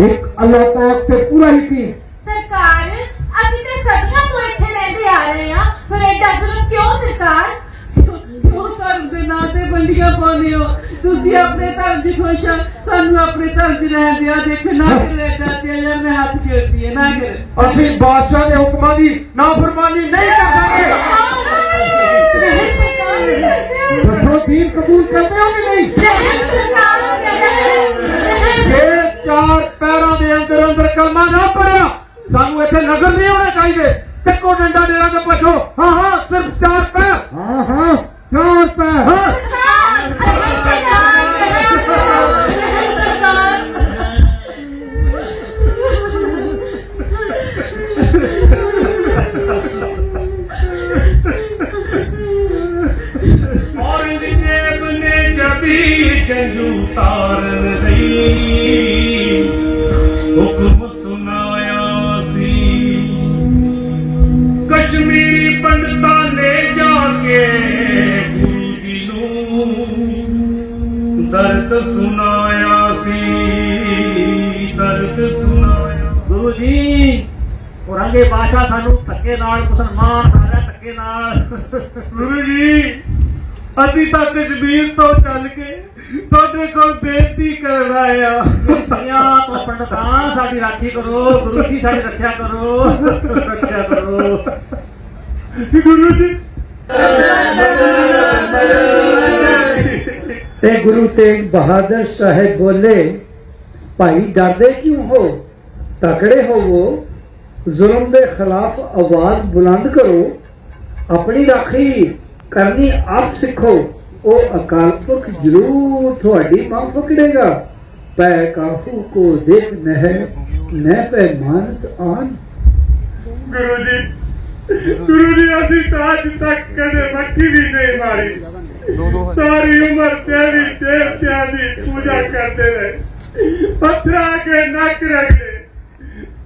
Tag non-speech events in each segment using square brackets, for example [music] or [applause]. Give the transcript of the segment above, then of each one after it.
ਇੱਕ ਅੱਲਾਹ ਪਾਕ ਤੇ ਪੂਰਾ ਯਕੀਨ ਸਰਕਾਰ ਅਸੀਂ ਤੇ ਸਦੀਆਂ ਤੋਂ ਇੱਥੇ ਰਹਿੰਦੇ ਆ ਰਹੇ ਹਾਂ ਫਿਰ ਐਡਾ ਜ਼ੁਲਮ ਕਿਉਂ ਸਰਕਾਰ ਕਿਉਂ ਧਰਮ ਦੇ ਨਾਂ ਤੇ ਵੰਡੀਆਂ ਪਾਉਂਦੇ ਹੋ ਤੁਸੀਂ ਆਪਣੇ ਧਰਮ ਦੀ ਖੁਸ਼ ਆ ਸਾਨੂੰ ਆਪਣੇ ਧਰਮ ਦੀ ਰਹਿਣ ਦਿਆ ਦੇਖ ਨਾ ਕਰੇ ਚਾਚਾ ਯਾਰ ਮੈਂ ਹੱਥ ਜੋੜਦੀ ਹੈ ਨਾ ਕਰੇ ਅਸੀਂ ਬਾਦਸ਼ਾਹ ਦੇ ਹੁਕਮਾਂ ਦੀ ਨਾਫਰਮਾਨੀ ਨਹੀਂ ਕਰਾਂਗੇ ਦੱਸੋ ਦੀਨ ਕਬੂਲ ਕਰਦੇ ਹੋ ਕਿ ਨਹੀਂ ਜੇ ਚਾਰ ਪੈਰਾਂ ਦੇ ਅੰਦਰ ਅੰਦਰ ਕਲਮਾ ਨਾ ਪੜਿਆ ਸਾਨੂੰ ਇੱਥੇ ਨਜ਼ਰ ਨਹੀਂ ਆਉਣੇ ਚਾਹੀਦੇ। ਟੱਕੋ ਡੰਡਾ ਦੇ ਕੇ ਭੱਜੋ ਹਾਂ ਹਾਂ ਸਿਰਫ ਚਾਰ ਪੈਰ। ਹਾਂ ਹਾਂ। ਚਾਰ ਪੈਰ। ਹਾਂ। ਜੀ ਅਸੀਂ ਤਾਂ ਕਸ਼ਮੀਰ ਤੋਂ ਚੱਲ ਕੇ ਤੁਹਾਡੇ ਕੋਲ ਬੇਨਤੀ ਕਰਨ ਆਏ ਆ। ਸਿਆਂ ਤੋਂ ਪੰਡਤਾਂ ਸਾਡੀ ਰਾਖੀ ਕਰੋ ਗੁਰੂ ਜੀ ਸਾਡੀ ਰੱਖਿਆ ਕਰੋ ਰੱਖਿਆ ਕਰੋ। ਗੁਰੂ ਜੀ। ਤੇ ਗੁਰੂ ਤੇਗ ਬਹਾਦਰ ਸਾਹਿਬ ਬੋਲੇ ਭਾਈ ਡਰਦੇ ਕਿਉਂ ਹੋ? ਤਕੜੇ ਹੋਵੋ ਜ਼ੁਲਮ ਦੇ ਖਿਲਾਫ ਆਵਾਜ਼ ਬੁਲੰਦ ਕਰੋ ਆਪਣੀ ਰਾਖੀ ਕਰਨੀ ਆਪ ਸਿੱਖੋ। ਉਹ ਅਕਾਲ ਪੁਰਖ ਜ਼ਰੂਰ ਤੁਹਾਡੀ ਮਾਂ ਪਕੜੇਗਾ ਪੈ ਕਾਹੂ ਕੋ ਦੇਖ ਨਹਿ ਨਹਿ ਪੈ ਮਾਨਤ ਆਨ। ਗੁਰੂ ਜੀ ਗੁਰੂ ਜੀ, ਅਸੀਂ ਤਾਂ ਅੱਜ ਤੱਕ ਕਦੇ ਮੱਖੀ ਵੀ ਨਹੀਂ ਮਾਰੀ। ਸਾਰੀ ਉਮਰ ਦੇਵੀ ਦੇਵਤਿਆਂ ਦੀ ਪੂਜਾ ਕਰਦੇ ਰਹੇ। ਪੱਥਰਾਂ ਕੇ ਨੱਕ ਰਗੜੇ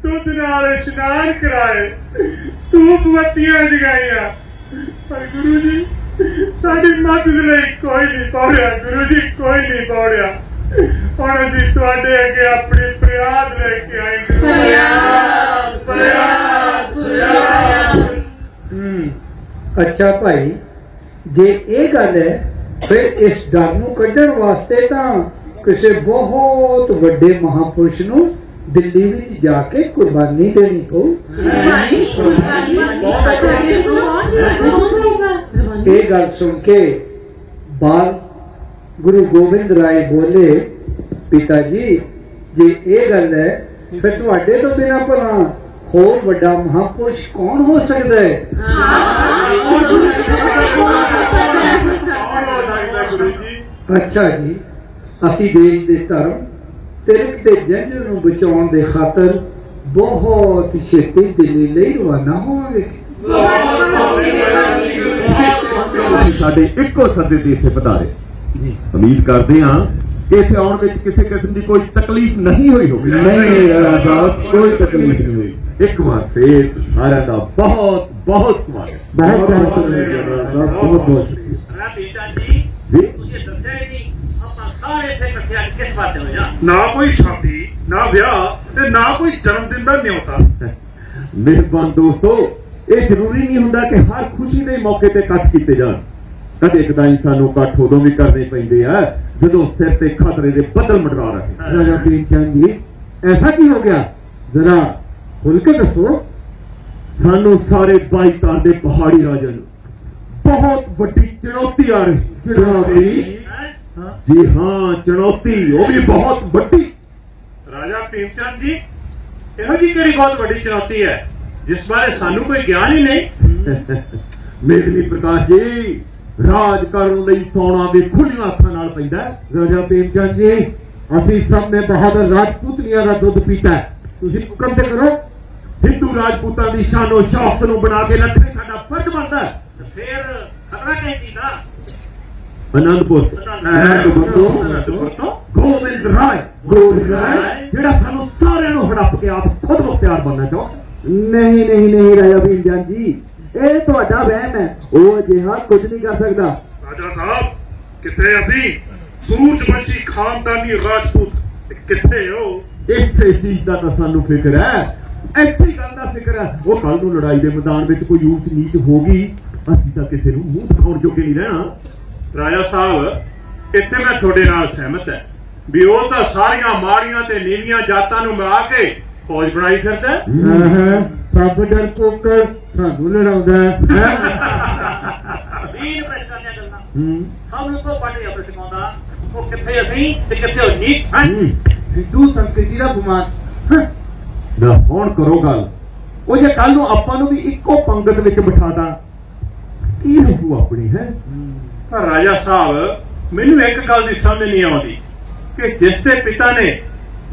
ਦੁੱਧ ਨਾਲ ਇਸ਼ਨਾਨ ਕਰਾਏ। ਧੂਪ ਬੱਤੀਆਂ ਜਗਾਈਆਂ। ਪਰ ਗੁਰੂ ਜੀ ਸਾਡੀ ਮਦਦ ਲਈ ਕੋਈ ਨਹੀਂ ਪਹੁੰਚਿਆ ਗੁਰੂ ਜੀ ਕੋਈ ਨਹੀਂ ਪਹੁੰਚਿਆ ਹੁਣ ਅਸੀਂ ਤੁਹਾਡੇ ਅੱਗੇ ਆਪਣੀ ਫਰਿਆਦ ਲੈ ਕੇ ਆਏ ਗੁਰੂ ਅੱਛਾ ਭਾਈ ਜੇ ਇਹ ਗੱਲ ਹੈ ਫਿਰ ਇਸ ਡਰ ਨੂੰ ਕੱਢਣ ਵਾਸਤੇ ਤਾਂ ਕਿਸੇ ਬਹੁਤ ਵੱਡੇ ਮਹਾਪੁਰਸ਼ ਨੂੰ ਦਿੱਲੀ ਵਿੱਚ ਜਾ ਕੇ ਕੁਰਬਾਨੀ ਦੇਣੀ ਪਊ। ਇਹ ਗੱਲ ਸੁਣ ਕੇ ਬਾਲ ਗੁਰੂ ਗੋਬਿੰਦ ਰਾਏ ਬੋਲੇ ਪਿਤਾ ਜੀ ਜੇ ਇਹ ਗੱਲ ਹੈ ਫਿਰ ਤੁਹਾਡੇ ਤੋਂ ਬਿਨਾ ਭਲਾ ਹੋਰ ਵੱਡਾ ਮਹਾਪੁਰਸ਼ ਕੌਣ ਹੋ ਸਕਦਾ ਹੈ? ਅੱਛਾ ਜੀ ਅਸੀਂ ਦੇਸ਼ ਦੇ ਧਰਮ ਤਿਲਕ ਤੇ ਜੰਜ ਨੂੰ ਬਚਾਉਣ ਦੇ ਖਾਤਰ ਬਹੁਤ ਛੇਤੀ ਦਿੱਲੀ ਲਈ ਰਵਾਨਾ ਹੋਵਾਂਗੇ। ਸਾਡੇ ਇੱਕੋ ਸੱਦੇ ਤੇ ਇੱਥੇ ਪਧਾਰੇ। ਉਮੀਦ ਕਰਦੇ ਹਾਂ ਕਿ ਇੱਥੇ ਆਉਣ ਵਿੱਚ ਕਿਸੇ ਕਿਸਮ ਦੀ ਕੋਈ ਤਕਲੀਫ ਨਹੀਂ ਹੋਈ ਹੋਵੇ। ਨਹੀਂ ਸਾਹਿਬ, ਕੋਈ ਤਕਲੀਫ ਨਹੀਂ ਹੋਈ। ਇੱਕ ਵਾਰ ਫੇਰ ਸਾਰਿਆਂ ਦਾ ਬਹੁਤ ਬਹੁਤ ਸਵਾਗਤ। ਬਹੁਤ ਬਹੁਤ ਸ਼ੁਕਰੀਆ। ਰਾਜਾ ਸਾਹਿਬ, ਬਹੁਤ ਬਹੁਤ ਜੀ ਨਾ ਕੋਈ ਸ਼ਾਦੀ ਨਾ ਵਿਆਹ ਤੇ ਨਾ ਕੋਈ ਜਨਮ ਦਿਨ ਦਾ ਨਿਉਤਾ। ਮਿਹਰਬਾਨ ਦੋਸਤੋ ਇਹ ਜ਼ਰੂਰੀ ਨਹੀਂ ਹੁੰਦਾ ਕਿ ਹਰ ਖੁਸ਼ੀ ਦੇ ਮੌਕੇ ਤੇ ਇਕੱਠ ਕੀਤੇ ਜਾਣ। ਕਦੇ ਕਦਾਈ ਸਾਨੂੰ ਇਕੱਠ ਉਦੋਂ ਵੀ ਕਰਨੇ ਪੈਂਦੇ ਆ ਜਦੋਂ ਸਿਰ ਤੇ ਖਤਰੇ ਦੇ ਬੱਦਲ ਮੰਡਰਾ ਰਹੇ। ਰਾਜਾ ਪ੍ਰੀਤ ਚੰਦ ਜੀ ਐਸਾ ਕੀ ਹੋ ਗਿਆ? ਜ਼ਰਾ ਖੁੱਲ ਕੇ ਦੱਸੋ। ਸਾਨੂੰ ਸਾਰੇ ਬਾਈ ਤਾਰ ਦੇ ਪਹਾੜੀ ਰਾਜਾ ਨੂੰ ਬਹੁਤ ਵੱਡੀ ਚੁਣੌਤੀ ਆ ਰਹੀ। ਚੁਣੌਤੀ ਜੀ ਹਾਂ ਚੁਣੌਤੀ ਉਹ ਵੀ ਬਹੁਤ ਵੱਡੀ। ਰਾਜਾ ਭੀਮਚੰਦ ਜੀ ਇਹੋ ਜੀ ਕਿਹੜੀ ਬਹੁਤ ਵੱਡੀ ਚੁਣੌਤੀ ਹੈ ਜਿਸ ਬਾਰੇ ਸਾਨੂੰ ਕੋਈ ਗਿਆਨ ਹੀ ਨਹੀਂ? [laughs] ਮੇਘਲੀ ਪ੍ਰਕਾਸ਼ ਜੀ ਰਾਜ ਕਰਨ ਲਈ ਸੋਨਾ ਵੀ ਖੁੱਲੀਆਂ ਅੱਖਾਂ ਨਾਲ ਪੈਂਦਾ। ਰਾਜਾ ਪ੍ਰੀਤ ਚੰਦ ਜੀ ਅਸੀਂ ਸਭ ਨੇ ਬਹਾਦਰ ਰਾਜਪੂਤਨੀਆਂ ਦਾ ਦੁੱਧ ਪੀਤਾ। ਤੁਸੀਂ ਹੁਕਮ ਤੇ ਕਰੋ ਹਿੰਦੂ ਰਾਜਪੂਤਾਂ ਦੀ ਸ਼ਾਨੋ ਸ਼ੌਕਤ ਨੂੰ ਬਣਾ ਕੇ ਰੱਖਣਾ ਸਾਡਾ ਫਰਜ਼ ਬਣਦਾ ਫੇਰ ਖਤਰਾ ਕਹਿੰਦੀ ਨਾ ਅਨੰਦਪੁਰ ਅਨੰਦਪੁਰ ਤੋਂ, ਅਨੰਦਪੁਰ ਤੋਂ। ਗੋਬਿੰਦ ਰਾਏ। ਗੋਬਿੰਦ ਰਾਏ ਜਿਹੜਾ ਸਾਨੂੰ ਸਾਰਿਆਂ ਨੂੰ ਹੜੱਪ ਕੇ ਆਪ ਖੁਦ ਮੁਖਤਿਆਰ ਬਣਨਾ ਚਾਹੁੰਦਾ ਨਹੀਂ ਨਹੀਂ ਨਹੀਂ ਰਾਜਾ ਪ੍ਰੀਤ ਚੰਦ ਜੀ ਇਹ ਤੁਹਾਡਾ ਵਹਿਮ ਹੈ। ਉਹ ਅਜਿਹਾ ਕੁਝ ਨਹੀਂ ਕਰ ਸਕਦਾ। ਰਾਜਾ ਸਾਹਿਬ ਕਿੱਥੇ ਅਸੀਂ? ਸੂਰਜਵੰਸ਼ੀ ਖਾਨਦਾਨੀ ਰਾਜਪੂਤ। ਕਿੱਥੇ ਹੋ? ਇਸੇ ਚੀਜ਼ ਦਾ ਤਾਂ ਸਾਨੂੰ ਫਿਕਰ ਹੈ। ਐਸੀ ਗੱਲ ਦਾ ਫਿਕਰ ਹੈ। ਉਹ ਕੱਲ ਨੂੰ ਲੜਾਈ ਦੇ ਮੈਦਾਨ ਵਿੱਚ ਕੋਈ ਊਚ ਨੀਚ ਹੋ ਗਈ। ਅਸੀਂ ਤਾਂ ਕਿਸੇ ਨੂੰ ਮੂੰਹ ਦਿਖਾਉਣ ਜੋਗੇ ਨਹੀਂ ਰਹਿਣਾ। ਰਾਜਾ ਸਾਹਿਬ ਇੱਥੇ ਮੈਂ ਤੁਹਾਡੇ ਨਾਲ ਸਹਿਮਤ ਹੈ ਵੀ ਉਹ ਤਾਂ ਸਾਰੀਆਂ ਮਾੜੀਆਂ ਤੇ ਨੀਵੀਆਂ ਜਾਤਾਂ ਨੂੰ ਮਿਲਾ ਕੇ ਫੌਜ ਬਣਾਈ ਫਿਰਦਾ ਸਭ ਡਰ ਕੋਕਰ ਸਾਨੂੰ ਲੜਾਉਂਦਾ ਹੈ। ਵੀਰ ਪ੍ਰਸ਼ਨਾਂ ਦੀਆਂ ਗੱਲਾਂ। ਹੂੰ। ਸਭ ਨੂੰ ਕੋ ਪਾਣੀ ਆਪੇ ਸਿਖਾਉਂਦਾ ਉਹ ਕਿੱਥੇ ਅਸੀਂ ਤੇ ਕਿੱਥੇ ਉਹ ਨੀਤ ਹਾਂ। ਹੂੰ। ਹਿੰਦੂ ਸੰਸਕ੍ਰਿਤੀ ਦਾ ਗੁਮਾਨ ਨਾ ਹੁਣ ਕਰੋ ਗੱਲ। ਉਹ ਜੇ ਕੱਲ ਨੂੰ ਆਪਾਂ ਨੂੰ ਵੀ ਇੱਕੋ ਪੰਗਤ ਵਿੱਚ ਬਿਠਾਦਾ ਕੀ ਰਹੂ ਆਪਣੀ ਹੈ? ਰਾਜਾ ਸਾਹਿਬ ਮੈਨੂੰ ਇੱਕ ਗੱਲ ਦੀ ਸਮਝ ਨਹੀਂ ਆਉਂਦੀ ਕਿ ਜਿਸ ਦੇ ਪਿਤਾ ਨੇ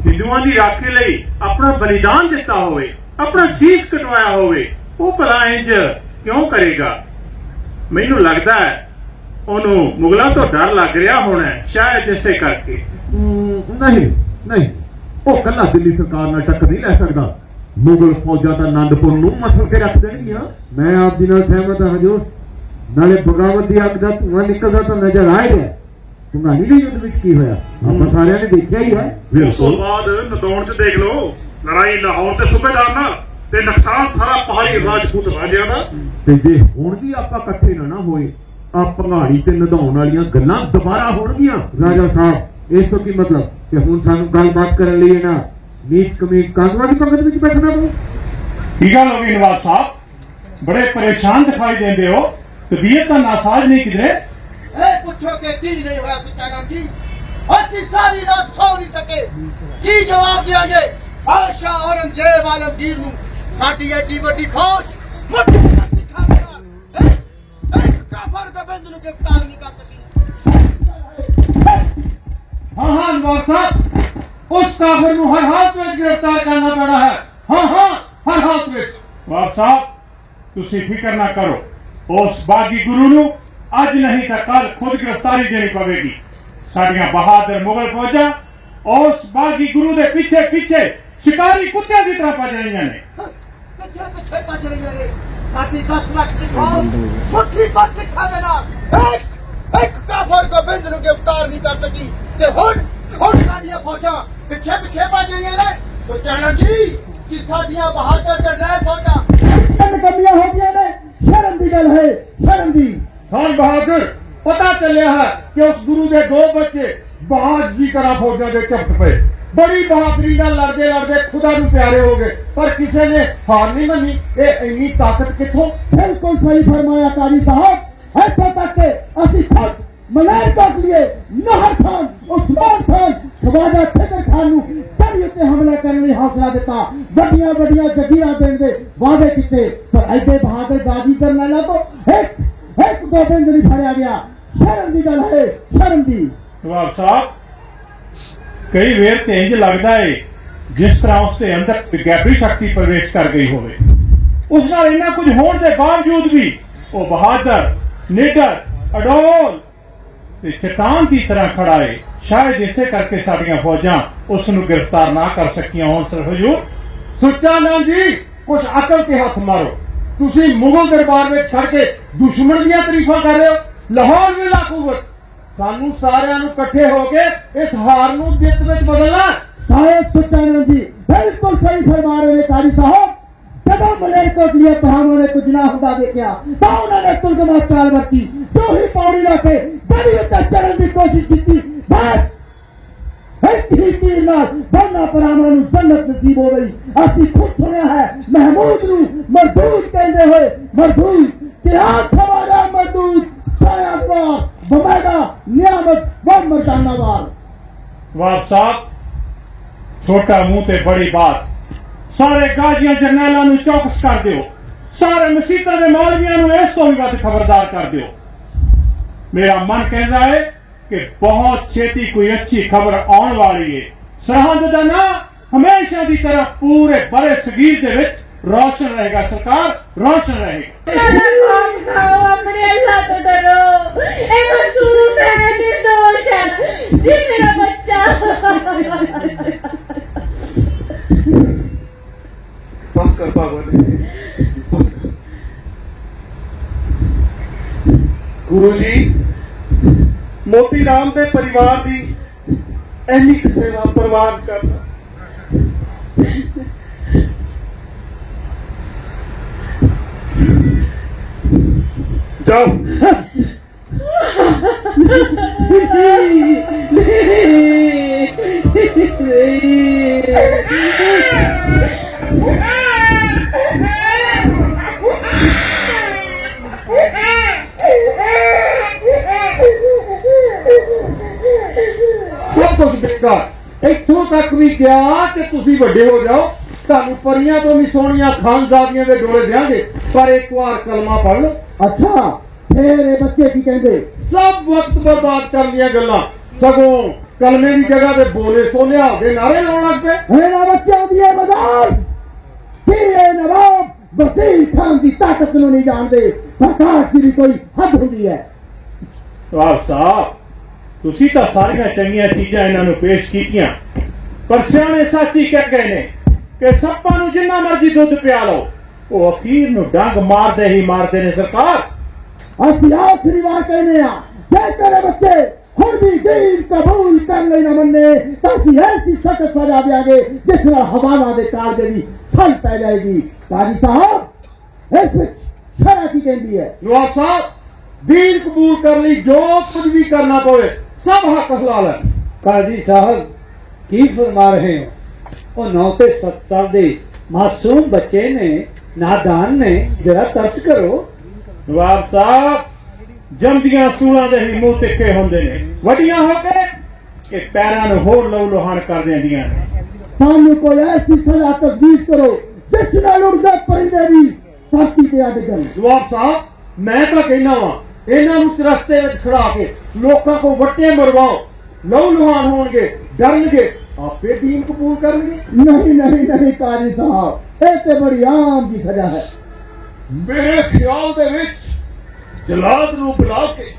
ਹਿੰਦੂਆਂ ਦੀ ਰਾਖੀ ਲਈ ਆਪਣਾ ਬਲੀਦਾਨ ਦਿੱਤਾ ਹੋਵੇ ਆਪਣਾ ਸੀਸ ਕਟਵਾਇਆ ਹੋਵੇ ਉਹ ਭਲਾ ਇੰਜ ਕਿਉਂ ਕਰੇਗਾ? ਮੈਨੂੰ ਲੱਗਦਾ ਹੈ ਉਹਨੂੰ ਮੁਗਲਾਂ ਤੋਂ ਡਰ ਲੱਗ ਰਿਹਾ ਹੋਣਾ ਸ਼ਾਇਦ ਇਸੇ ਕਰਕੇ। ਨਹੀਂ ਨਹੀਂ ਉਹ ਕੱਲਾ ਦਿੱਲੀ ਸਰਕਾਰ ਨਾਲ ਟੱਕਰ ਨਹੀਂ ਲੈ ਸਕਦਾ। ਮੁਗਲ ਫੌਜਾਂ ਤਾਂ ਆਨੰਦਪੁਰ ਨੂੰ ਮਸਲ ਕੇ ਰੱਖ ਦੇਣਗੀਆਂ। ਮੈਂ ਆਪ ਜੀ ਨਾਲ ਸਹਿਮਤ ਹਾਂ ਹਜੂਰ ਨਾਲੇ ਬਗਾਵਤ ਦੀ ਅੱਗ ਦਾ ਧੂਆਂ ਨਿਕਲਦਾ ਤਾਂ ਨਜ਼ਰ ਆਏਗਾ ਤੁੰਗਾਨੀ ਦੇ ਯੁੱਧ ਵਿੱਚ ਕੀ ਹੋਇਆ? ਆਪਾਂ ਸਾਰਿਆਂ ਨੇ ਦੇਖਿਆ ਹੀ ਹੈ। ਤੋਂ ਬਾਅਦ ਨਦੌਣ ਚ ਦੇਖ ਲਓ ਲੜਾਈ ਲਾਹੌਰ ਤੇ ਸੂਬੇਦਾਰ ਨਾਲ ਤੇ ਨੁਕਸਾਨ ਸਾਰਾ ਪਹਾੜੀ ਰਾਜਪੂਤ ਰਾਜਿਆਂ ਦਾ। ਤੇ ਜੇ ਹੁਣ ਵੀ ਆਪਾਂ ਇਕੱਠੇ ਨਾ ਨਾ ਹੋਏ ਆ ਭੰਗਾਣੀ ਤੇ ਨਦਾਉਣ ਵਾਲੀਆਂ ਗੱਲਾਂ ਦੁਬਾਰਾ ਹੋਣਗੀਆਂ ਰਾਜਾ ਸਾਹਿਬ ਇਸ ਤੋਂ ਕੀ ਮਤਲਬ? ਕਿ ਹੁਣ ਸਾਨੂੰ ਗੱਲਬਾਤ ਕਰਨ ਲਈ ਨਾ ਨੀਚ ਕਮੀਜ਼ ਕਾਂਗਵਾ ਦੀ ਪੰਗਤ ਵਿੱਚ ਬੈਠਣਾ ਪਊ। ਕੀ ਗੱਲ ਹੋ ਗਈ ਨਵਾਬ ਸਾਹਿਬ? ਬੜੇ ਪਰੇਸ਼ਾਨ ਦਿਖਾਈ ਦਿੰਦੇ ਹੋ। ਤਬੀਅਤ ਤਾਂ ਨਾਸਾਜ ਨਹੀਂ ਕਿਧਰੇ। ਇਹ ਪੁੱਛੋ ਕਿ ਕੀ ਨਹੀਂ ਹੋਇਆ ਸੁਚਾਨੰਦ ਜੀ? ਅਸੀਂ ਸਾਰੀ ਰਾਤ ਸੌ ਨਹੀਂ ਸਕੇ। ਕੀ ਜਵਾਬ ਦਿਆਂਗੇ? ਬਾਦਸ਼ਾਹ ਔਰੰਗਜ਼ੇਬ ਆਲਮਗੀਰ ਨੂੰ ਸਾਡੀ ਐਡੀ ਵੱਡੀ ਫੌਜ ਮੁੱਠੀ ਨਾਲ ਸਿੱਖਾਂ ਦੇ ਨਾਲ। ਇੱਕ- ਕਾਫਰ ਗੋਬਿੰਦ ਨੂੰ ਗ੍ਰਿਫਤਾਰ ਨਹੀਂ ਕਰ ਸਕੀ। ਹਾਂ ਹਾਂ ਨਵਾਬ ਸਾਹਿਬ ਉਸ ਕਾਫਰ ਨੂੰ ਹਰ ਹਾਲਤ ਵਿੱਚ ਗ੍ਰਿਫਤਾਰ ਕਰਨਾ ਪੈਣਾ ਹੈ। ਹਾਂ ਹਾਂ ਹਰ ਹਾਲਤ ਵਿੱਚ। ਨਵਾਬ ਸਾਹਿਬ ਤੁਸੀਂ ਫਿਕਰ ਨਾ ਕਰੋ। ਉਸ ਬਾਗੀ ਗੁਰੂ ਨੂੰ ਅੱਜ ਨਹੀਂ ਤਾਂ ਕੱਲ ਖੁਦ ਗ੍ਰਿਫਤਾਰੀ ਦੇਣੀ ਪਵੇਗੀ। ਸਾਡੀਆਂ ਬਹਾਦਰ ਮੁਗਲ ਫੌਜਾਂ ਉਸ ਬਾਗੀ ਗੁਰੂ ਦੇ ਪਿੱਛੇ ਪਿੱਛੇ ਸ਼ਿਕਾਰੀ ਕੁੱਤਿਆਂ ਦੀ ਤਰ੍ਹਾਂ ਭੱਜ ਰਹੀਆਂ ਨੇ। ਪਿੱਛੇ ਪਿੱਛੇ ਭੱਜ ਰਹੀਆਂ ਨੇ। ਸਾਡੀ 10 ਲੱਖ ਦੀ ਫੌਜ ਮੁੱਠੀ ਪਰ ਸਿੱਖਾਂ ਦੇ ਨਾਲ ਇੱਕ ਇੱਕ ਕਾਫਰ ਗੋਬਿੰਦ ਨੂੰ ਗ੍ਰਿਫਤਾਰ ਨਹੀਂ ਕਰ ਸਕੀ ਤੇ ਹੁਣ ਹੁਣ ਸਾਡੀਆਂ ਫੌਜਾਂ ਪਿੱਛੇ ਪਿੱਛੇ ਭੱਜ ਰਹੀਆਂ ਨੇ। ਸੁਚਾਨੰਦ ਜੀ ਕਿ ਸਾਡੀਆਂ ਬਹਾਦਰ ਤੇ ਨਹਿ ਫੌਜਾਂ ਨਕਮੀਆਂ ਹੋ ਗਈਆਂ ਨੇ। ਦੀ ਗੱਲ ਹੈ ਸ਼ਰਮ ਦੀ। ਖਾਨ ਬਹਾਦਰ ਪਤਾ ਚੱਲਿਆ ਹੈ ਕਿ ਉਸ ਗੁਰੂ ਦੇ ਦੋ ਬੱਚੇ ਬਾਜ ਦੀ ਤਰ੍ਹਾਂ ਫੌਜਾਂ ਦੇ ਝਪਟ ਪਏ। ਬੜੀ ਬਹਾਦਰੀ ਨਾਲ ਲੜਦੇ ਲੜਦੇ ਖੁਦਾ ਨੂੰ ਪਿਆਰੇ ਹੋ ਗਏ। ਪਰ ਕਿਸੇ ਨੇ ਹਾਰ ਨਹੀਂ ਮੰਨੀ। ਇਹ ਇੰਨੀ ਤਾਕਤ ਕਿੱਥੋਂ? ਬਿਲਕੁਲ ਸਹੀ ਫਰਮਾਇਆ ਕਾਜੀ ਸਾਹਿਬ ਇੱਥੋਂ ਤੱਕ ਅਸੀਂ ਖੁਦ ਮਲੈਰ ਕੱਟ ਲਈਏ। ਨਹਰ ਖਾਨ, ਉਸਮਾਨ ਖਾਨ, ਖਵਾਜਾ ਖੇਦਰ ਖਾਨ ਨੂੰ ਤਰੀ ਉੱਤੇ ਹਮਲਾ ਕਰਨ ਲਈ ਹੌਸਲਾ ਦਿੱਤਾ। ਵੱਡੀਆਂ ਵੱਡੀਆਂ ਜੱਗੀਆਂ ਦੇਣ ਦੇ ਵਾਅਦੇ ਕੀਤੇ। ਪਰ ਐਡੇ ਬਹਾਦਰ ਗਾਜੀ ਕਰਨਾਲਾ ਤੋਂ ਇੱਕ ਇੱਕ ਗੋਬਿੰਦ ਨਹੀਂ ਫੜਿਆ ਗਿਆ। ਸ਼ਰਮ ਦੀ ਗੱਲ ਹੈ, ਸ਼ਰਮ ਦੀ। ਨਵਾਬ ਸਾਹਿਬ, ਕਈ ਵੇਰ ਤੇ ਇੰਜ ਲੱਗਦਾ ਏ, ਜਿਸ ਤਰ੍ਹਾਂ ਉਸ ਦੇ ਅੰਦਰ ਵਿਗਿਆਪੀ ਸ਼ਕਤੀ ਪ੍ਰਵੇਸ਼ ਕਰ ਗਈ ਹੋਵੇ। ਉਸ ਨਾਲ ਇੰਨਾ ਕੁਝ ਹੋਣ ਦੇ ਬਾਵਜੂਦ ਵੀ ਉਹ ਬਹਾਦਰ, ਨਿਡਰ, ਅਡੋਲ ਚਟਾਨ ਦੀ ਤਰ੍ਹਾਂ ਖੜਾ ਏ। ਸ਼ਾਇਦ ਇਸੇ ਕਰਕੇ ਸਾਡੀਆਂ ਫੌਜਾਂ ਉਸ ਨੂੰ ਗ੍ਰਿਫਤਾਰ ਨਾ ਕਰ ਸਕੀਆਂ ਹੋਣ, ਸਰ ਸੁੱਚਾ ਨਾਮ ਜੀ ਕੁਝ ਅਕਲ ਤੇ ਹੱਥ ਮਾਰੋ। ਤੁਸੀਂ ਮੁਗਲ ਦਰਬਾਰ ਵਿੱਚ ਖੜ ਕੇ ਦੁਸ਼ਮਣ ਦੀਆਂ ਤਾਰੀਫਾਂ ਕਰ ਰਹੇ ਹੋ। ਲਾਹੌਰ ਵੀ ਲਾਕੂਵਤ ਸਾਨੂੰ ਸਾਰਿਆਂ ਨੂੰ ਇਕੱਠੇ ਹੋ ਕੇ ਇਸ ਹਾਰ ਨੂੰ ਜਿੱਤ ਵਿੱਚ ਬਦਲਣਾ। ਸਾਹਿਬ ਸੁੱਚਾ ਨਾਮ ਜੀ, ਬਿਲਕੁਲ ਸਹੀ ਫਰਮਾ ਰਹੇ ਨੇ ਕਾਰੀ ਸਾਹਿਬ। ਜਦੋਂ ਮਲੇਰਕੋਟਲੀਆ ਪਹਾੜਾਂ ਨੇ ਕੁਝ ਨਾ ਹੁੰਦਾ ਦੇਖਿਆ ਤਾਂ ਉਹਨਾਂ ਨੇ ਤੁਲਗਮਾ ਚਾਲ ਵਰਤੀ ਜੋ ਹੀ ਪੌੜੀ ਲਾ ਕੇ ਬੜੀ ਉੱਤੇ ਚੜਨ ਦੀ ਕੋਸ਼ਿਸ਼ ਕੀਤੀ ਬਸ ਇੱਕ ਹੀ ਤੀਰ ਨਾਲ ਦੋਨਾਂ ਪਰਾਵਾਂ ਨੂੰ ਜੰਨਤ ਨਸੀਬ ਹੋ ਗਈ ਅਸੀਂ ਖੁਦ ਸੁਣਿਆ ਹੈ ਮਹਿਮੂਦ ਨੂੰ ਮਰਦੂਦ ਕਹਿੰਦੇ ਹੋਏ ਮਰਦੂਦ ਕਿ ਆਖ ਹਮਾਰਾ ਮਰਦੂਦ ਸਾਇਆ ਵਾਰ ਬਮੈਦਾ ਨਿਆਮਤ ਵ ਮਰਦਾਨਾ ਵਾਰ ਨਵਾਬ ਸਾਹਿਬ ਛੋਟਾ ਮੂੰਹ ਤੇ ਬੜੀ ਬਾਤ ਸਾਰੇ ਗਾਜੀਆਂ ਜਰਨੈਲਾਂ ਨੂੰ ਚੌਕਸ ਕਰ ਦਿਓ। ਸਾਰੇ ਮਸੀਤਾਂ ਦੇ ਮੌਲਵੀਆਂ ਨੂੰ ਇਸ ਤੋਂ ਵੀ ਵੱਧ ਖਬਰਦਾਰ ਕਰ ਦਿਓ। ਮੇਰਾ ਮਨ ਕਹਿੰਦਾ ਹੈ ਕਿ ਬਹੁਤ ਛੇਤੀ ਕੋਈ ਅੱਛੀ ਖਬਰ ਆਉਣ ਵਾਲੀ ਹੈ ਸਰਹੰਦ ਦਾ ਨਾਂ ਹਮੇਸ਼ਾ ਦੀ ਤਰ੍ਹਾਂ ਪੂਰੇ ਬਰੇ ਸਗੀਰ ਦੇ ਵਿੱਚ ਰੌਸ਼ਨ ਰਹੇਗਾ। ਸਰਕਾਰ, ਰੌਸ਼ਨ ਰਹੇਗਾ। ਆਪਣੇ ਅੱਲਾ ਤੋਂ ਡਰੋ। ਇਹ ਮਸੂਮ ਹੈ ਗੁਰੂ ਜੀ ਮੋਤੀ ਰਾਮ ਦੇ ਪਰਿਵਾਰ ਦੀ ਇੰਨੀ ਸੇਵਾ ਪ੍ਰਵਾਨ ਕਰਦਾ। ਜਾਓ। ਬੇਕਾਰ ਇੱਥੋਂ ਤੱਕ ਵੀ ਗਿਆ ਕਿ ਤੁਸੀਂ ਵੱਡੇ ਹੋ ਜਾਓ ਤੁਹਾਨੂੰ ਪਰੀਆਂ ਤੋਂ ਵੀ ਸੋਹਣੀਆਂ ਖਾਨਜ਼ਾਦੀਆਂ ਦੇ ਡੋਲੇ ਦਿਆਂਗੇ। ਪਰ ਇੱਕ ਵਾਰ ਕਲਮਾ ਪੜ ਲਓ। ਅੱਛਾ ਫੇਰ ਇਹ ਬੱਚੇ ਕੀ ਕਹਿੰਦੇ? ਸਭ ਵਕਤ ਬਰਬਾਦ ਕਰਨ ਦੀਆਂ ਗੱਲਾਂ। ਸਗੋਂ ਕਲਮੇ ਦੀ ਜਗ੍ਹਾ ਤੇ ਬੋਲੇ ਸੋਨਿਆ ਦੇ ਨਾਰੇ ਲਾਉਣ ਲੱਗ ਪਏ। ਇਹਨਾਂ ਬੱਚਿਆਂ ਦੀ ਇਹ ਮਜ਼ਾਕ ਕੀ ਇਹ ਨਵਾਬ ਵਸੀਲ ਖਾਨ ਦੀ ਤਾਕਤ ਨੂੰ ਨਹੀਂ ਜਾਣਦੇ? ਸਰਕਾਰ ਦੀ ਕੋਈ ਹੱਦ ਹੁੰਦੀ ਹੈ। ਰਾਜ ਸਾਹਿਬ ਤੁਸੀਂ ਤਾਂ ਸਾਰੀਆਂ ਚੰਗੀਆਂ ਚੀਜ਼ਾਂ ਇਹਨਾਂ ਨੂੰ ਪੇਸ਼ ਕੀਤੀਆਂ। ਪਰ ਸਿਆਣੇ ਸਾਥੀ ਕਹਿ ਗਏ ਨੇ ਕਿ ਸੱਪਾਂ ਨੂੰ ਜਿੰਨਾ ਮਰਜ਼ੀ ਦੁੱਧ ਪਿਆ ਲਓ ਉਹ ਅਖੀਰ ਨੂੰ ਡੰਗ ਮਾਰਦੇ ਹੀ ਮਾਰਦੇ ਨੇ ਸਰਕਾਰ। ਅਸੀਂ ਆਖਰੀ ਵਾਰ ਕਹਿੰਦੇ ਆ ਜੇ ਤੇਰੇ ਬੱਚੇ ਹੁਣ ਵੀ ਦੀਨ ਕਬੂਲ ਕਰ ਨਾ ਮੰਨੇ ਤਾਂ ਅਸੀਂ ਐਸੀ ਸਖਤ ਸਜ਼ਾ ਦਿਆਂਗੇ ਜਿਸ ਨਾਲ ਹਵਾਵਾਂ ਦੇ ਕਾਰਜੇ ਦੀ ਫਲ ਪੈ ਜਾਏਗੀ। ਕਾਜੀ ਸਾਹਿਬ ਇਸ ਵਿੱਚ ਸ਼ਰਾ ਕੀ ਕਹਿੰਦੀ ਹੈ? ਨਵਾਬ ਸਾਹਿਬ ਦੀਨ ਕਬੂਲ ਕਰਨ ਲਈ ਜੋ ਕੁਝ ਵੀ ਕਰਨਾ ਪਵੇ ਸਭ ਹੱਕ ਹਲਾਲ ਹੈ ਕਾਜੀ ਸਾਹਿਬ ਕੀ ਫਰਮਾ ਰਹੇ ਹੋ? ਉਹ 9 ਤੇ 7 ਸਾਲ ਦੇ ਮਾਸੂਮ ਬੱਚੇ ਨੇ ਨਾਦਾਨ ਨੇ ਜਰਾ ਤਰਸ ਕਰੋ। ਨਵਾਬ ਸਾਹਿਬ ਜੰਮਦੀਆਂ ਸੂਲਾਂ ਦੇ ਹੀ ਮੂੰਹ ਤਿੱਖੇ ਹੁੰਦੇ ਨੇ। ਵੱਡੀਆਂ ਹੋ ਕੇ ਕਿ ਪੈਰਾਂ ਨੂੰ ਹੋਰ ਲਹੂ ਲੋਹਾਨ ਕਰ ਦਿੰਦੀਆਂ ਨੇ। ਸਾਨੂੰ ਕੋਈ ਐਸੀ ਸਜ਼ਾ ਤਜਵੀਜ਼ ਕਰੋ ਜਿਸ ਨਾਲ ਉੜਦੇ ਪਰਿੰਦੇ ਵੀ ਧਰਤੀ ਤੇ ਆ ਡਿੱਗਣ ਨਵਾਬ ਸਾਹਿਬ ਮੈਂ ਤਾਂ ਕਹਿਣਾ ਵਾਂ ਇਹਨਾਂ ਨੂੰ ਚਰਸਤੇ ਵਿੱਚ ਖੜਾ ਕੇ ਲੋਕਾਂ ਕੋ ਵੱਟੇ ਮਰਵਾਓ ਲਹੂ ਲੁਹਾਨ ਹੋਣਗੇ ਡਰਨਗੇ ਆਪੇ ਦੀਨ ਕਬੂਲ ਕਰਨਗੇ ਨਹੀਂ ਨਹੀਂ ਨਹੀਂ ਕਾਜੀ ਸਾਹਿਬ ਇਹ ਤੇ ਬੜੀ ਆਮ ਦੀ ਸਜ਼ਾ ਹੈ ਮੇਰੇ ਖਿਆਲ ਦੇ ਵਿੱਚ ਜਲਾਦ ਨੂੰ ਬੁਲਾ ਕੇ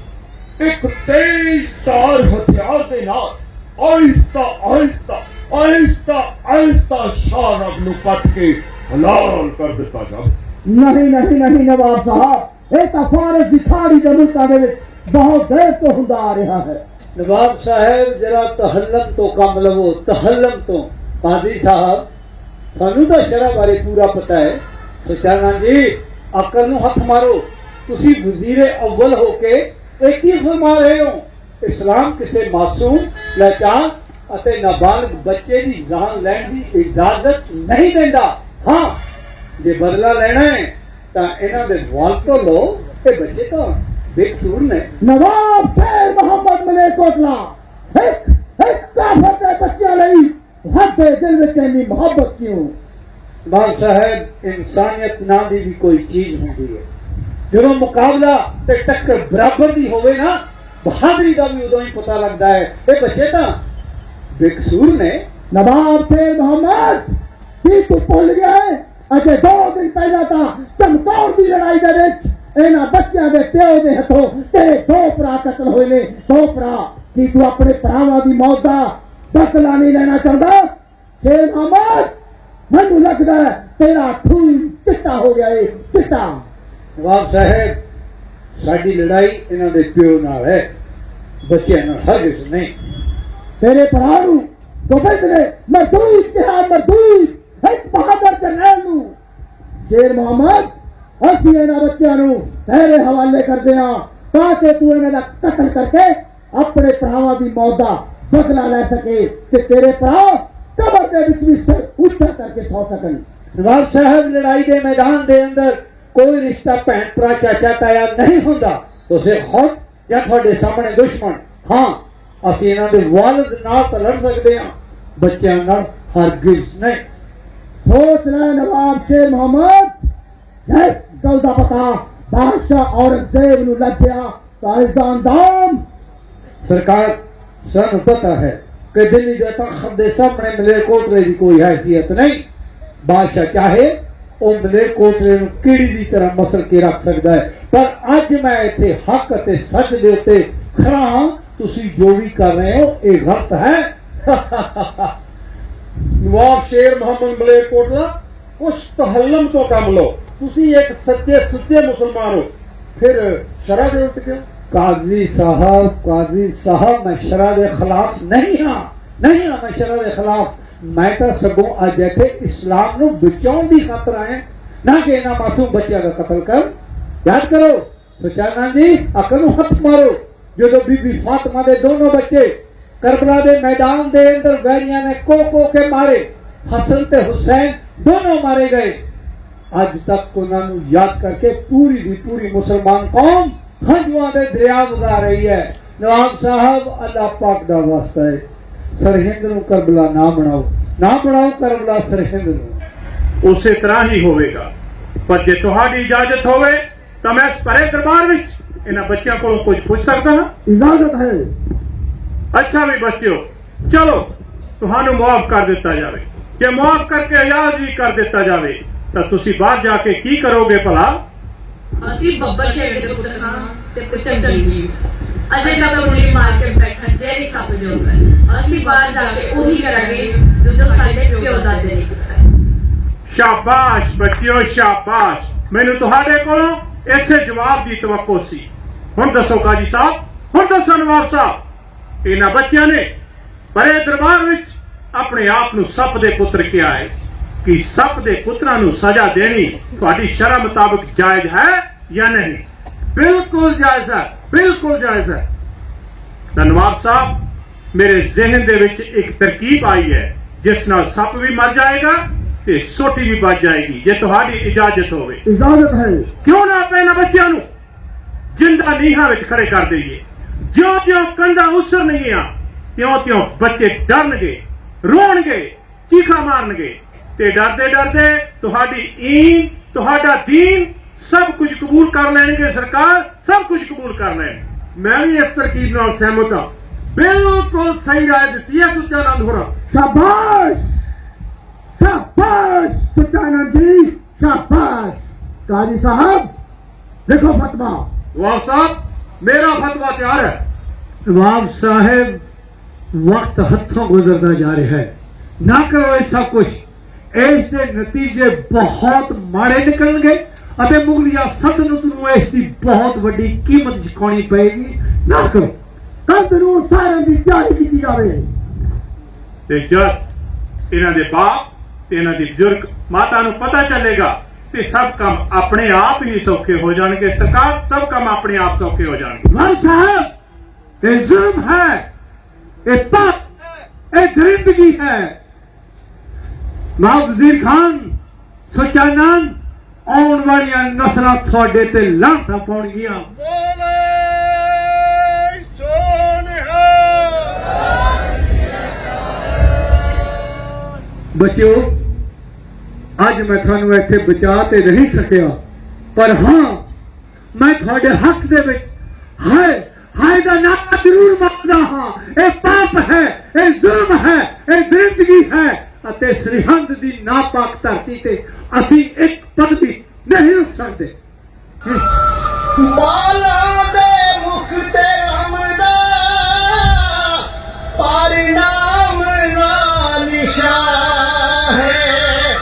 ਇੱਕ ਤੇਜ਼ ਤਾਰ ਹਥਿਆਰ ਦੇ ਨਾਲ ਆਹਿਸਤਾ ਆਹਿਸਤਾ ਆਹਿਸਤਾ ਆਹਿਸਤਾ ਸ਼ਾਹ ਨੂੰ ਕੱਟ ਕੇ ਹਲਾਲ ਕਰ ਦਿੱਤਾ ਜਾਵੇ ਨਹੀਂ ਨਹੀਂ ਨਹੀਂ ਨਵਾਬ ਸਾਹਿਬ ਇਹ ਤਾਂ ਫਾਰਸ ਦੀ ਖਾੜੀ ਦੇ ਮੁਲਕਾਂ ਦੇ ਵਿੱਚ ਬਹੁਤ ਦੇਰ ਤੋਂ ਹੁੰਦਾ ਆ ਰਿਹਾ ਹੈ। ਨਵਾਬ ਸਾਹਿਬ, ਜਰਾ ਤਹੱਲਮ ਤੋਂ ਕੰਮ ਲਵੋ, ਤਹੱਲਮ ਤੋਂ। ਕਾਜ਼ੀ ਸਾਹਿਬ, ਤੁਹਾਨੂੰ ਤਾਂ ਸ਼ਰਾ ਬਾਰੇ ਪੂਰਾ ਪਤਾ ਹੈ। ਸੁਚਾਨਾ ਜੀ, ਅਕਲ ਨੂੰ ਹੱਥ ਮਾਰੋ। ਤੁਸੀਂ ਵਜ਼ੀਰ ਅਵਲ ਹੋ ਕੇ ਇਹ ਕੀ ਫਰਮਾ ਰਹੇ ਹੋ? ਇਸਲਾਮ ਕਿਸੇ ਮਾਸੂਮ ਲਾਚਾਰ ਅਤੇ ਨਾਬਾਲਗ ਬੱਚੇ ਦੀ ਜਾਨ ਲੈਣ ਦੀ ਇਜਾਜ਼ਤ ਨਹੀਂ ਦਿੰਦਾ। ਹਾਂ, ਜੇ ਬਦਲਾ ਲੈਣਾ ਹੈ ਤਾਂ ਇਹਨਾਂ ਦੇ ਵਾਲ ਤੋਂ ਲੋ ਤੇ ਬੱਚੇ ਤਾਂ ਬੇਕਸੂਰ ਨੇ। ਨਵਾਬ ਸ਼ੇਰ ਮੁਹੰਮਦ ਮਲੇਕੋਟਲਾ ਇੱਕ ਇੱਕ ਕਾਫਰ ਦੇ ਬੱਚਿਆਂ ਲਈ ਸਾਡੇ ਦਿਲ ਵਿੱਚ ਇੰਨੀ ਮੁਹੱਬਤ ਕਿਉਂ? ਬਾਦ ਸਾਹਿਬ ਇਨਸਾਨੀਅਤ ਨਾਂ ਦੀ ਵੀ ਕੋਈ ਚੀਜ਼ ਹੁੰਦੀ ਹੈ। ਜਦੋਂ ਮੁਕਾਬਲਾ ਤੇ ਟੱਕਰ ਬਰਾਬਰ ਦੀ ਹੋਵੇ ਨਾ ਬਹਾਦਰੀ ਦਾ ਵੀ ਉਦੋਂ ਹੀ ਪਤਾ ਲੱਗਦਾ ਹੈ। ਇਹ ਬੱਚੇ ਤਾਂ ਬੇਕਸੂਰ ਨੇ। ਨਵਾਬ ਸ਼ੇਰ ਮੁਹੰਮਦ ਕੀ ਤੂੰ ਭੁੱਲ ਗਿਆ ਹੈ ਅਜੇ ਦੋ ਦਿਨ ਪਹਿਲਾਂ ਤਾਂ ਚਮਕੌਰ ਦੀ ਲੜਾਈ ਦੇ ਵਿੱਚ ਇਹਨਾਂ ਬੱਚਿਆਂ ਦੇ ਪਿਓ ਦੇ ਹੱਥੋਂ ਤੇ ਦੋ ਭਰਾ ਕਤਲ ਹੋਏ ਨੇ। ਦੋ ਭਰਾ ਕੀ ਤੂੰ ਆਪਣੇ ਭਰਾਵਾਂ ਦੀ ਮੌਤ ਦਾ ਬਦਲਾ ਨਹੀਂ ਲੈਣਾ ਚਾਹੁੰਦਾ? ਸ਼ੇਰ ਮੁਹੰਮਦ ਮੈਨੂੰ ਲੱਗਦਾ ਹੈ ਤੇਰਾ ਖੂਨ ਚਿੱਟਾ ਹੋ ਗਿਆ ਏ ਚਿੱਟਾ। ਨਵਾਬ ਸਾਹਿਬ ਸਾਡੀ ਲੜਾਈ ਇਹਨਾਂ ਦੇ ਪਿਓ ਨਾਲ ਹੈ ਬੱਚਿਆਂ ਨਾਲ ਹਰਗਿਜ਼ ਨਹੀਂ। ਤੇਰੇ ਭਰਾ ਨੂੰ ਗੋਬਿੰਦ ਨੇ ਮਰਦੂਦ ਕਿਹਾ ਮਰਦੂਦ ਇੱਕ ਬਹਾਦਰ ਜਰਨੈਲ ਨੂੰ ਸ਼ੇਰ ਮੁਹੰਮਦ ਅਸੀਂ ਇਹਨਾਂ ਬੱਚਿਆਂ ਨੂੰ ਤੇਰੇ ਹਵਾਲੇ ਕਰਦੇ ਹਾਂ ਤਾਂ ਕਿ ਤੂੰ ਇਹਨਾਂ ਦਾ ਕਤਲ ਕਰਕੇ ਆਪਣੇ ਭਰਾਵਾਂ ਦੀ ਮੌਤ ਦਾ ਬਦਲਾ ਲੈ ਸਕੇ ਤੇ ਤੇਰੇ ਭਰਾ ਕਬਰ ਦੇ ਵਿੱਚ ਵੀ ਸਿਰ ਉੱਚਾ ਕਰਕੇ ਸੌ ਸਕਣ ਨਵਾਬ ਸਾਹਿਬ ਲੜਾਈ ਦੇ ਮੈਦਾਨ ਦੇ ਅੰਦਰ ਕੋਈ ਰਿਸ਼ਤਾ ਭੈਣ ਭਰਾ ਚਾਚਾ ਤਾਇਆ ਨਹੀਂ ਹੁੰਦਾ ਤੁਸੀਂ ਖੁਦ ਜਾਂ ਤੁਹਾਡੇ ਸਾਹਮਣੇ ਦੁਸ਼ਮਣ ਹਾਂ ਅਸੀਂ ਇਹਨਾਂ ਦੇ ਵਾਲਦ ਨਾਲ ਤਾਂ ਲੜ ਸਕਦੇ ਹਾਂ ਬੱਚਿਆਂ ਨਾਲ ਹਰਗਿਜ਼ ਨਹੀਂ ਸੋਚ ਲੈ ਨਵਾਬ ਸ਼ੇਰ ਮੁਹੰਮਦ ਜਿਸ ਗੱਲ ਦਾ ਪਤਾ ਬਾਦਸ਼ਾਹ ਔਰੰਗਜ਼ੇਬ ਨੂੰ ਲੱਗਿਆ ਤਾਂ ਇਸ ਸਰਕਾਰ ਸਾਨੂੰ ਪਤਾ ਹੈ ਕਿ ਦਿੱਲੀ ਦੇ ਤਖਤ ਦੇ ਸਾਹਮਣੇ ਮਲੇਰਕੋਟਲੇ ਦੀ ਕੋਈ ਹੈਸੀਅਤ ਨਹੀਂ ਬਾਦਸ਼ਾਹ ਚਾਹੇ ਉਹ ਮਲੇਰਕੋਟਲੇ ਨੂੰ ਕਿਹੜੀ ਦੀ ਤਰ੍ਹਾਂ ਮਸਲ ਕੇ ਰੱਖ ਸਕਦਾ ਹੈ ਪਰ ਅੱਜ ਮੈਂ ਇੱਥੇ ਹੱਕ ਅਤੇ ਸੱਚ ਦੇ ਉੱਤੇ ਖਰਾ ਹਾਂ ਤੁਸੀਂ ਜੋ ਵੀ ਕਰ ਰਹੇ ਹੋ ਇਹ ਗਲਤ ਹੈ ਨਵਾਬ ਸ਼ੇਰ ਮੁਹੰਮਦ ਮਲੇਰਕੋਟਲਾ ਕੁਛ ਤਹੱਲਮ ਤੋਂ ਕੰਮ ਲਓ ਤੁਸੀਂ ਇੱਕ ਸੱਚੇ ਸੁੱਚੇ ਮੁਸਲਮਾਨ ਹੋ ਫਿਰ ਸ਼ਰਾ ਦੇ ਉਲਟ ਕਿਉਂ ਕਾਜ਼ੀ ਸਾਹਿਬ ਕਾਜ਼ੀ ਸਾਹਿਬ ਮੈਂ ਸ਼ਰਾ ਦੇ ਖਿਲਾਫ ਨਹੀਂ ਹਾਂ ਨਹੀਂ ਹਾਂ ਮੈਂ ਸ਼ਰਾ ਦੇ ਖਿਲਾਫ ਮੈਂ ਤਾਂ ਸਗੋਂ ਅੱਜ ਇੱਥੇ ਇਸਲਾਮ ਨੂੰ ਬਚਾਉਣ ਦੀ ਖਾਤਰ ਆਇਆ ਨਾ ਕਿ ਇਹਨਾਂ ਮਾਸੂਮ ਬੱਚਿਆਂ ਦਾ ਕਤਲ ਕਰ ਯਾਦ ਕਰੋ ਸੁਚਾਨਨ ਜੀ ਅਕਲ ਨੂੰ ਹੱਥ ਮਾਰੋ ਜਦੋਂ ਬੀਬੀ ਫਾਤਮਾ ਦੇ ਦੋਨੋਂ ਕਰਬਲਾ ਦੇ ਮੈਦਾਨ ਦੇ ਅੰਦਰ ਵੈਰੀਆਂ ਨੇ ਕੋ ਕੋ ਕੇ ਮਾਰੇ। ਹਸਨ ਤੇ ਹੁਸੈਨ ਦੋਨੋਂ ਮਾਰੇ ਗਏ। ਅੱਜ ਤੱਕ ਉਹਨਾਂ ਨੂੰ ਯਾਦ ਕਰਕੇ ਪੂਰੀ ਦੀ ਪੂਰੀ ਮੁਸਲਮਾਨ ਕੌਮ ਹੰਝੂਆਂ ਦੇ ਦਰਿਆ ਵਗਾ ਰਹੀ ਹੈ। ਨਵਾਬ ਸਾਹਿਬ ਅੱਲਾਹ ਪਾਕ ਦਾ ਵਾਸਤਾ ਹੈ। ਸਰਹਿੰਦ ਨੂੰ ਕਰਬਲਾ ਨਾ ਬਣਾਓ। ਨਾ ਬਣਾਓ ਕਰਬਲਾ ਸਰਹਿੰਦ ਨੂੰ। ਉਸੇ ਤਰ੍ਹਾਂ ਹੀ ਹੋਵੇਗਾ। ਪਰ ਜੇ ਤੁਹਾਡੀ ਇਜਾਜ਼ਤ ਹੋਵੇ ਤਾਂ ਮੈਂ ਇਸ ਭਰੇ ਦਰਬਾਰ ਵਿੱਚ ਇਹਨਾਂ ਬੱਚਿਆਂ ਕੋਲੋਂ ਕੁਝ ਪੁੱਛ ਸਕਦਾ ਹਾਂ। ਇਜਾਜ਼ਤ ਹੈ। ਅੱਛਾ ਵੀ ਬੱਚਿਓ ਚਲੋ ਤੁਹਾਨੂੰ ਮਾਫ ਕਰ ਦਿੱਤਾ ਜਾਵੇ। ਜੇ ਮਾਫ ਕਰਕੇ ਆਜ਼ਾਦ ਵੀ ਕਰ ਦਿੱਤਾ ਜਾਵੇ ਤਾਂ ਤੁਸੀਂ ਬਾਹਰ ਜਾ ਕੇ ਕੀ ਕਰੋਗੇ ਭਲਾ? ਅਸੀਂ ਬੱਬਰ ਸ਼ੇਰ ਦੇ ਪੁੱਤਰ ਹਾਂ ਤੇ ਪੁੱਤਰ ਜੰਗੀ ਅਜੇ ਜਦ ਉਹਨੇ ਮਾਰ ਕੇ ਬੈਠਾ ਜੈਰੀ ਸੱਪ ਜੋ ਹੈ ਅਸੀਂ ਬਾਹਰ ਜਾ ਕੇ ਉਹੀ ਕਰਾਂਗੇ ਜੋ ਜੋ ਸਾਡੇ ਪਿਓ ਦਾਦੇ ਨੇ। ਸ਼ਾਬਾਸ਼ ਬੱਚਿਓ ਸ਼ਾਬਾਸ਼। ਮੈਨੂੰ ਤੁਹਾਡੇ ਕੋਲੋਂ ਇਸੇ ਜਵਾਬ ਦੀ ਤਵੱਕੋ ਸੀ। ਹੁਣ ਦੱਸੋ ਕਾਜੀ ਸਾਹਿਬ ਹੁਣ ਦੱਸੋ ਨਵਾਬ ਸਾਹਿਬ। ਇਹਨਾਂ ਬੱਚਿਆਂ ਨੇ ਬੜੇ ਦਰਬਾਰ ਵਿੱਚ ਆਪਣੇ ਆਪ ਨੂੰ ਸੱਪ ਦੇ ਪੁੱਤਰ ਕਿਹਾ ਹੈ ਕਿ ਸੱਪ ਦੇ ਪੁੱਤਰਾਂ ਨੂੰ ਸਜ਼ਾ ਦੇਣੀ ਤੁਹਾਡੀ ਸ਼ਰਮ ਮੁਤਾਬਕ ਜਾਇਜ਼ ਹੈ ਜਾਂ ਨਹੀਂ? ਬਿਲਕੁਲ ਜਾਇਜ਼ ਹੈ ਬਿਲਕੁਲ ਜਾਇਜ਼ ਹੈ। ਤਾਂ ਨਵਾਬ ਸਾਹਿਬ ਮੇਰੇ ਜ਼ਿਹਨ ਦੇ ਵਿੱਚ ਇੱਕ ਤਰਕੀਬ ਆਈ ਹੈ ਜਿਸ ਨਾਲ ਸੱਪ ਵੀ ਮਰ ਜਾਏਗਾ ਤੇ ਸੋਟੀ ਵੀ ਬਚ ਜਾਏਗੀ ਜੇ ਤੁਹਾਡੀ ਇਜਾਜ਼ਤ ਹੋਵੇ। ਇਜਾਜ਼ਤ ਹੈ। ਕਿਉਂ ਨਾ ਆਪਾਂ ਇਹਨਾਂ ਬੱਚਿਆਂ ਨੂੰ ਜਿੰਦਾ ਨੀਹਾਂ ਵਿੱਚ ਖੜੇ ਕਰ ਦਈਏ? ਜਿਉਂ-ਜਿਉਂ ਕੰਧਾਂ ਉਸਰਨਗੀਆਂ ਤਿਉਂ-ਤਿਉਂ ਬੱਚੇ ਡਰਨਗੇ, ਰੋਣਗੇ, ਚੀਖਾ ਮਾਰਨਗੇ ਤੇ ਡਰਦੇ ਡਰਦੇ ਤੁਹਾਡੀ ਈਨ ਤੁਹਾਡਾ ਦੀਨ ਸਭ ਕੁਝ ਕਬੂਲ ਕਰ ਲੈਣਗੇ ਸਰਕਾਰ, ਸਭ ਕੁਝ ਕਬੂਲ ਕਰ ਲੈਣ ਮੈਂ ਵੀ ਇਸ ਤਰਕੀਬ ਨਾਲ ਸਹਿਮਤ ਹਾਂ। ਬਿਲਕੁਲ ਸਹੀ ਰਾਏ ਦਿੱਤੀ ਹੈ ਸੁਲਤਾਨ ਹੋਰਾਂ। ਸ਼ਾਬਾਸ਼! ਸ਼ਾਬਾਸ਼! ਸੁਲਤਾਨ ਜੀ, ਸ਼ਾਬਾਸ਼! ਕਾਜੀ ਸਾਹਿਬ, ਦੇਖੋ ਫਤਵਾ। ਵਾਹ ਸਾਹਿਬ, ਮੇਰਾ ਫਤਵਾ ਤਿਆਰ ਹੈ। ਨਵਾਬ ਸਾਹਿਬ ਵਕਤ ਹੱਥੋਂ ਗੁਜ਼ਰਦਾ ਜਾ ਰਿਹਾ ਹੈ। ਨਾ ਕਰੋ ਇਹ ਸਭ ਕੁਝ ਇਸ ਦੇ ਨਤੀਜੇ ਬਹੁਤ ਮਾੜੇ ਨਿਕਲਣਗੇ ਅਤੇ ਮੁਗਲਿਆ ਸਲਤਨਤ ਨੂੰ ਇਸ ਦੀ ਬਹੁਤ ਵੱਡੀ ਕੀਮਤ ਚੁਕਾਉਣੀ ਪਏਗੀ। ਨਾ ਕਰੋ। ਕੰਦ ਨੂੰ ਸਾਰਿਆਂ ਦੀ ਤਿਆਰੀ ਕੀਤੀ ਜਾਵੇ। ਤੇ ਜਦ ਇਹਨਾਂ ਦੇ ਬਾਪ ਤੇ ਇਹਨਾਂ ਦੀ ਬਜ਼ੁਰਗ ਮਾਤਾ ਨੂੰ ਪਤਾ ਚੱਲੇਗਾ ਤੇ ਸਭ ਕੰਮ ਆਪਣੇ ਆਪ ਹੀ ਸੌਖੇ ਹੋ ਜਾਣਗੇ ਸਰਕਾਰ ਸਭ ਕੰਮ ਆਪਣੇ ਆਪ ਸੌਖੇ ਹੋ ਜਾਣਗੇ। ਵਾਹ ਸਾਹਿਬ ਇਹ ਜ਼ੁਲਮ ਹੈ ਇਹ ਪਾਪ ਇਹ ਦਰਿੰਦਗੀ ਹੈ। ਮਾਂ ਵਜ਼ੀਰ ਖਾਨ ਸੁਚਾਨੰਦ ਆਉਣ ਵਾਲੀਆਂ ਨਸਲਾਂ ਤੁਹਾਡੇ ਤੇ ਲਾਂਠਾਂ ਪਾਉਣਗੀਆਂ। ਬੱਚਿਓ ਅੱਜ ਮੈਂ ਤੁਹਾਨੂੰ ਇੱਥੇ ਬਚਾ ਤੇ ਨਹੀਂ ਸਕਿਆ ਪਰ ਹਾਂ ਮੈਂ ਤੁਹਾਡੇ ਹੱਕ ਦੇ ਵਿੱਚ ਹਾਏ ਹਾਏ ਦਾ ਨਾਮ ਜ਼ਰੂਰ ਮੰਗਦਾ ਹਾਂ ਇਹ ਪਾਪ ਹੈ ਇਹ ਜ਼ੁਲਮ ਹੈ ਇਹ ਦਰਿੰਦਗੀ ਹੈ ਅਤੇ ਸਰਹੰਦ ਦੀ ਨਾਪਾਕ ਧਰਤੀ ਤੇ ਅਸੀਂ ਇੱਕ ਪਦ ਵੀ ਨਹੀਂ ਰੁਕ ਸਕਦੇ ਬਾਲਾਂ ਦੇ ਮੁਖ ਤੇ ਰਮਦਾ ਪਰ ਨਾਮ ਨਾ ਨਿਸ਼ਾਨ ਹੈ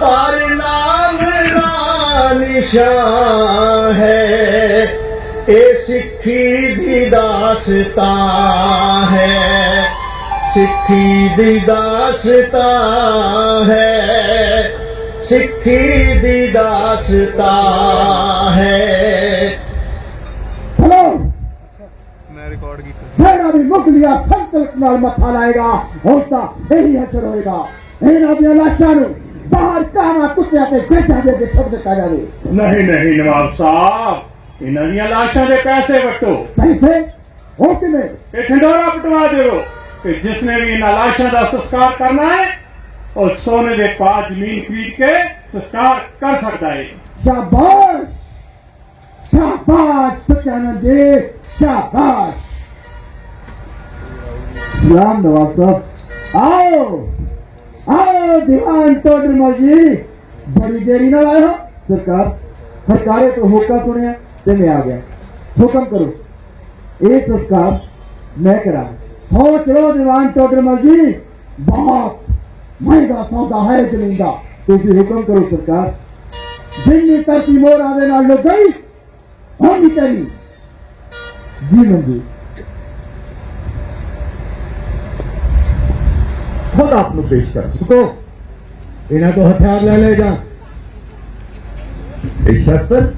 ਪਰ ਨਾਮ ਨਾ ਨਿਸ਼ਾਨ ਹੈ ਇਹ ਸਿੱਖੀ ਦੀ ਦਾਸਤਾਂ ਹੈ। ਸਿੱਖੀ ਦੀ ਦਾਸਤਾਂ ਹੈ। ਸਿੱਖੀ ਦੀ ਦਾਸਤਾਂ ਹੈ। ਹਲੋ। ਮੈਂ ਰਿਕਾਰਡ ਕੀਤਾ ਜਿਹੜਾ ਵੀ ਮੁੱਕ ਲਿਆ ਸੰਤਲਕ ਨਾਲ ਮੱਥਾ ਲਾਏਗਾ ਹੁਣ ਤਾਂ ਇਹੀ ਅਸਰ ਹੋਏਗਾ। ਇਹਨਾਂ ਦੀਆਂ ਲਾਸ਼ਾਂ ਨੂੰ ਬਾਹਰ ਕਾਵਾਂ ਕੁੱਤਿਆਂ ਤੇ ਬੇਟਾ ਦੇ ਕੇ ਸੁੱਟ ਦਿੱਤਾ ਜਾਵੇ। ਨਹੀਂ ਨਹੀਂ ਨਵਾਬ ਸਾਹਿਬ। ਇਹਨਾਂ ਦੀਆਂ ਲਾਸ਼ਾਂ ਦੇ ਪੈਸੇ ਵੱਟੋ ਪੈਸੇ? ਉਹ ਕਿਵੇਂ ਇਹ ਢਿੰਡੋਰਾ ਪਟਵਾ ਦਿਓ। ਕਿ ਜਿਸ ਨੇ ਵੀ ਇਹਨਾਂ ਲਾਸ਼ਾਂ ਦਾ ਸੰਸਕਾਰ ਕਰਨਾ ਹੈ ਉਹ ਸੋਨੇ ਦੇ ਪਾ ਜ਼ਮੀਨ ਖਰੀਦ ਕੇ ਸੰਸਕਾਰ ਕਰ ਸਕਦਾ ਹੈ। ਸ਼ਾਬਾਸ਼! ਸ਼ਾਬਾਸ਼! ਸਤਿਆਨ ਜੀ ਸ਼ਾਬਾਸ਼! ਸਲਾਮ ਨਵਾਬ ਸਾਹਿਬ। ਆਓ ਆਓ ਦੀਵਾਨ ਟੋਡਰ ਮਲਜੀ ਬੜੀ ਦੇਰੀ ਨਾਲ ਆਇਆ ਸਰਕਾਰ ਸਰਕਾਰੇ ਤੋਂ ਹੋਕਾ ਸੁਣਿਆ। सुनिया ते मैं आ गया हुक्म करो ਇਹ ਸੰਸਕਾਰ ਮੈਂ ਕਰਾਂ ਹੋ ਚਲੋ ਦੀਵਾਨ ਟੋਡਰਮਲ ਜੀ ਬਹੁਤ ਮਹਿੰਗਾ ਸੌਦਾ ਹੈ ਜ਼ਮੀਨ ਦਾ ਤੁਸੀਂ ਹੁਕਮ ਕਰੋ ਸਰਕਾਰ ਜਿੰਨੀ ਧਰਤੀ ਮੋਹਰਾਂ ਦੇ ਨਾਲ ਲੁੱਟ ਗਈ ਹੁਣ ਵੀ ਤੇਰੀ ਜੀ ਮੰਜੀ ਖੁਦ ਆਪ ਨੂੰ ਪੇਸ਼ ਕਰ ਕੋ ਇਹਨਾਂ ਤੋਂ ਹਥਿਆਰ ਲੈ ਲੈ ਜਾ ਇਹ ਸ਼ਸਤਰ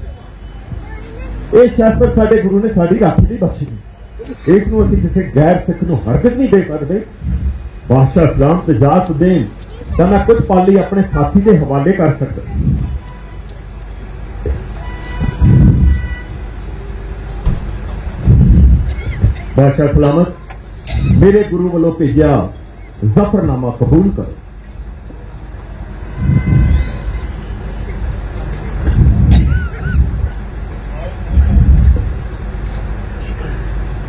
ਇਹ ਸ਼ਾਸਤ ਸਾਡੇ ਗੁਰੂ ਨੇ ਸਾਡੀ ਰਾਖੀ ਲਈ ਬਖਸ਼ੀ। ਇਸ ਨੂੰ ਅਸੀਂ ਕਿਸੇ ਗੈਰ ਸਿੱਖ ਨੂੰ ਹਰਕਤ ਨਹੀਂ ਦੇ ਸਕਦੇ, ਬਾਦਸ਼ਾਹ ਇਸਲਾਮ ਤੇ ਇਜਾਜ਼ਤ ਦੇਣ, ਤਾਂ ਮੈਂ ਕੁਝ ਪਾਲੀ ਆਪਣੇ ਸਾਥੀ ਦੇ ਹਵਾਲੇ ਕਰ ਸਕਦਾ। ਬਾਦਸ਼ਾਹ ਸਲਾਮਤ, ਮੇਰੇ ਗੁਰੂ ਵੱਲੋਂ ਭੇਜਿਆ ਜ਼ਫਰਨਾਮਾ ਕਬੂਲ ਕਰੋ।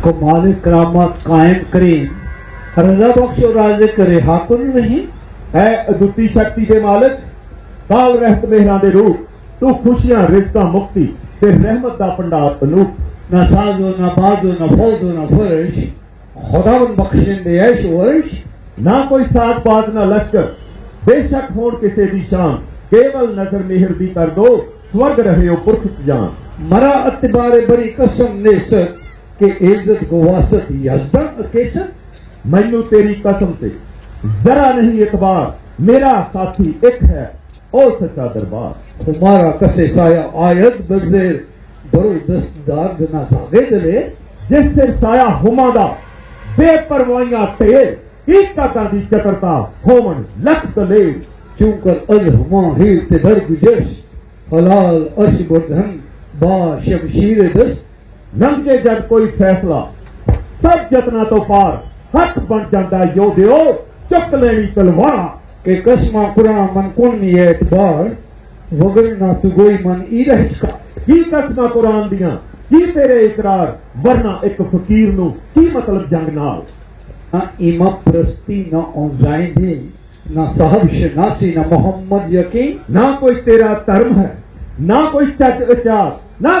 को मालिक करामत कायम करे रजा बख्शो राजे करे हाकुन नहीं ਐ ਅਦੁੱਤੀ ਸ਼ਕਤੀ ਦੇ ਮਾਲਕ ਕਾਲ ਰਹਿਤ ਮਿਹਰਾਂ ਦੇ ਰੂਪ ਤੂੰ ਖੁਸ਼ੀਆਂ ਰਿਜ਼ਕਾਂ ਮੁਕਤੀ ਤੇ ਰਹਿਮਤ ਦਾ ਭੰਡਾਰ ਅਨੂਪ ना साजो ना बाजो ना फौजो ना फर्श खुदावन बख्शिन दे ऐश वर्श ਨਾ ਕੋਈ ਸਾਜ਼ ਬਾਜ਼ ਨਾ ਲਸ਼ਕਰ ਬੇਸ਼ੱਕ ਹੋਣ ਕਿਸੇ ਦੀ ਸ਼ਾਨ ਕੇਵਲ ਨਜ਼ਰ ਮਿਹਰ ਦੀ ਕਰ ਦੋ ਸਵਰਗ ਰਹਿਓ ਪੁਰਖ ਜਾਨ मरा अतबारे बड़ी कसम नेसत के इज्जत को वासत यजदा केसत ਮੈਨੂੰ ਤੇਰੀ ਕਸਮ ਤੇ ਜ਼ਰਾ ਨਹੀਂ ਇਤਬਾਰ ਮੇਰਾ ਸਾਥੀ ਇੱਕ ਹੈ ਉਹ ਸੱਚਾ ਦਰਬਾਰ तुम्हारा कसे साया आयत बजेर बड़ो दस्तदार ना सागे दले ਜਿਸ ਸਿਰ ਸਾਇਆ ਹੁਮਾਂ ਦਾ ਬੇਪਰਵਾਹੀਆਂ ਢੇਰ ਕੀਤਾਂ ਦੀ ਚਤਰਤਾ ਹੋਵਣ ਲੱਖ ਤਲੇ चूंकर अज हमा हीर ते दर गुजश हलाल अर्श बर्धन बा शमशीर दस्त ਲੰਘਦੇ ਜਦ ਕੋਈ ਫੈਸਲਾ ਸਭ ਯਤਨਾਂ ਤੋਂ ਪਾਰ ਹੱਥ ਬਣ ਜਾਂਦਾ ਯੋਧਿਓ ਚੁੱਕ ਲੈਣੀ ਤਲਵਾਰ। ਕਿ ਕਸਮਾ ਕੁਰਾਨ ਮਨ ਕੁਨ ਨੀ ਇਤਬਾਰ ਵਗਰ ਨਾ ਸੁਗੋਈ ਮਨ ਈ ਰਹਿਸ਼ਕਾ ਕੀ ਕਸਮਾ ਕੁਰਾਨ ਦੀਆਂ? ਕੀ ਤੇਰੇ ਇਕਰਾਰ? ਵਰਨਾ ਇੱਕ ਫਕੀਰ ਨੂੰ ਕੀ ਮਤਲਬ ਜੰਗ ਨਾਲ? ਨਾ ਇਮਾ ਪ੍ਰਸਤੀ ਨਾ ਔਜ਼ਾਇਦੀ ਨਾ ਸਾਹਿਬ ਸ਼ਨਾਸੀ ਨਾ ਮੁਹੰਮਦ ਯਕੀ ਨਾ ਕੋਈ ਤੇਰਾ ਧਰਮ ਹੈ ਨਾ ਕੋਈ ਸੱਚ ਵਿਚਾਰ ਨਾ